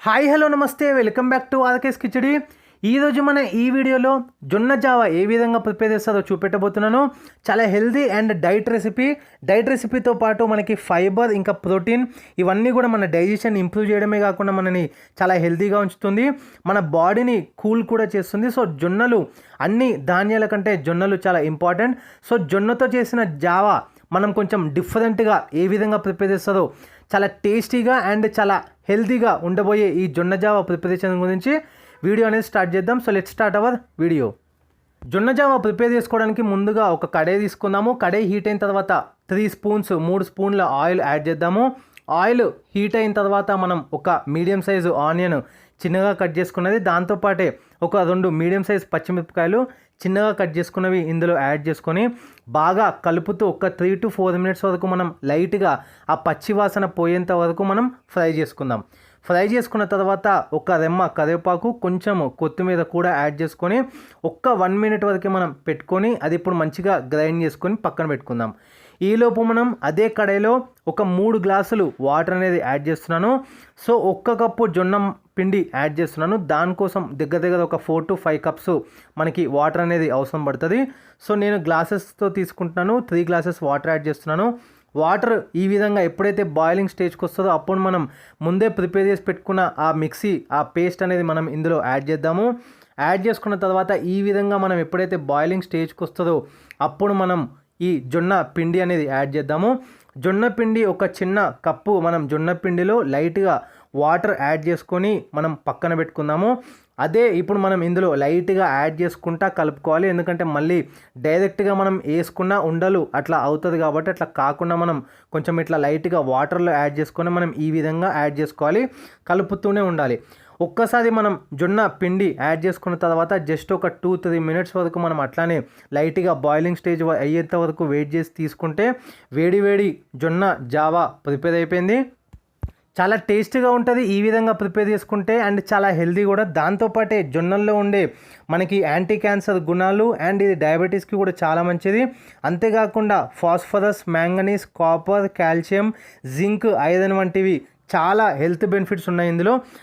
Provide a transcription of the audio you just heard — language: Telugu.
హాయ్ హలో నమస్తే. Welcome back to RK's Kichadi. ఈరోజు మన ఈ వీడియోలో జొన్న జావా ఏ విధంగా ప్రిపేర్ చేస్తారో చూపెట్టబోతున్నాను. చాలా healthy and diet recipe. Diet రెసిపీతో పాటు మనకి ఫైబర్ ఇంకా ప్రోటీన్ ఇవన్నీ కూడా మన డైజెషన్ ఇంప్రూవ్ చేయడమే కాకుండా మనని చాలా హెల్తీగా ఉంచుతుంది. మన బాడీని కూల్ కూడా చేస్తుంది. సో జొన్నలు అన్ని ధాన్యాల కంటే జొన్నలు చాలా ఇంపార్టెంట్. సో జొన్నతో చేసిన జావా మనం కొంచెం డిఫరెంట్గా ఏ విధంగా ప్రిపేర్ చేస్తారో చాలా టేస్టీగా అండ్ చాలా హెల్తీగా ఉండబోయే ఈ జొన్న జావా ప్రిపరేషన్ గురించి వీడియో అనేది స్టార్ట్ చేద్దాం. So let start our video జొన్న జావా ప్రిపేర్ చేసుకోవడానికి ముందుగా ఒక కడాయి తీసుకుందాము. కడాయి హీట్ అయిన తర్వాత త్రీ స్పూన్స్ మూడు స్పూన్ల ఆయిల్ యాడ్ చేద్దాము. ఆయిల్ హీట్ అయిన తర్వాత మనం ఒక మీడియం సైజు ఆనియన్ చిన్నగా కట్ చేసుకున్నది. దాంతోపాటే ఒక రెండు మీడియం సైజ్ పచ్చిమిరపకాయలు చిన్నగా కట్ చేసుకున్నవి ఇందులో యాడ్ చేసుకొని బాగా కలుపుతూ ఒక త్రీ టు ఫోర్ మినిట్స్ వరకు మనం లైట్గా ఆ పచ్చి వాసన పోయేంత వరకు మనం ఫ్రై చేసుకుందాం. ఫ్రై చేసుకున్న తర్వాత ఒక రెమ్మ కరివేపాకు కొంచెం కొత్తిమీర కూడా యాడ్ చేసుకొని ఒక్క వన్ మినిట్ వరకు మనం పెట్టుకొని అది ఇప్పుడు మంచిగా గ్రైండ్ చేసుకొని పక్కన పెట్టుకుందాం. ఈలోపు మనం అదే కడాయిలో ఒక మూడు గ్లాసులు వాటర్ అనేది యాడ్ చేస్తున్నాను. సో ఒక్క కప్పు జొన్న పిండి యాడ్ చేస్తున్నాను. దానికోసం దగ్గర దగ్గర ఒక ఫోర్ టు ఫైవ్ కప్స్ మనకి వాటర్ అనేది అవసరం పడుతుంది. సో నేను గ్లాసెస్తో తీసుకుంటున్నాను. త్రీ గ్లాసెస్ వాటర్ యాడ్ చేస్తున్నాను. వాటర్ ఈ విధంగా ఎప్పుడైతే బాయిలింగ్ స్టేజ్కి వస్తుందో అప్పుడు మనం ముందే ప్రిపేర్ చేసి పెట్టుకున్న ఆ మిక్సీ ఆ పేస్ట్ అనేది మనం ఇందులో యాడ్ చేద్దాము. యాడ్ చేసుకున్న తర్వాత ఈ విధంగా మనం ఎప్పుడైతే బాయిలింగ్ స్టేజ్కి వస్తుందో అప్పుడు మనం ఈ జొన్న పిండి అనేది యాడ్ చేద్దాము. జొన్న పిండి ఒక చిన్న కప్పు మనం జొన్న పిండిలో లైట్గా వాటర్ యాడ్ చేసుకొని మనం పక్కన పెట్టుకుందాము. అదే ఇప్పుడు మనం ఇందులో లైట్గా యాడ్ చేసుకుంటా కలుపుకోవాలి. ఎందుకంటే మళ్ళీ డైరెక్ట్గా మనం వేసుకున్న ఉండలు అట్లా అవుతుంది కాబట్టి అట్లా కాకుండా మనం కొంచెం ఇట్లా లైట్గా వాటర్లో యాడ్ చేసుకొని మనం ఈ విధంగా యాడ్ చేసుకోవాలి. కలుపుతూనే ఉండాలి. ఒక్కసారి మనం జొన్న పిండి యాడ్ చేసుకున్న తర్వాత జస్ట్ ఒక టూ త్రీ మినిట్స్ వరకు మనం అట్లానే లైట్గా బాయిలింగ్ స్టేజ్ అయ్యేంత వరకు వెయిట్ చేసి తీసుకుంటే వేడి వేడి జొన్న జావా ప్రిపేర్ అయిపోయింది. చాలా టేస్టీగా ఉంటుంది ఈ విధంగా ప్రిపేర్ చేసుకుంటే అండ్ చాలా హెల్దీ కూడా. దాంతోపాటే జొన్నల్లో ఉండే మనకి యాంటీ క్యాన్సర్ గుణాలు అండ్ ఇది డయాబెటీస్కి కూడా చాలా మంచిది. అంతేకాకుండా phosphorus manganese copper calcium zinc iron వంటివి చాలా హెల్త్ బెనిఫిట్స్ ఉన్నాయి ఇందులో.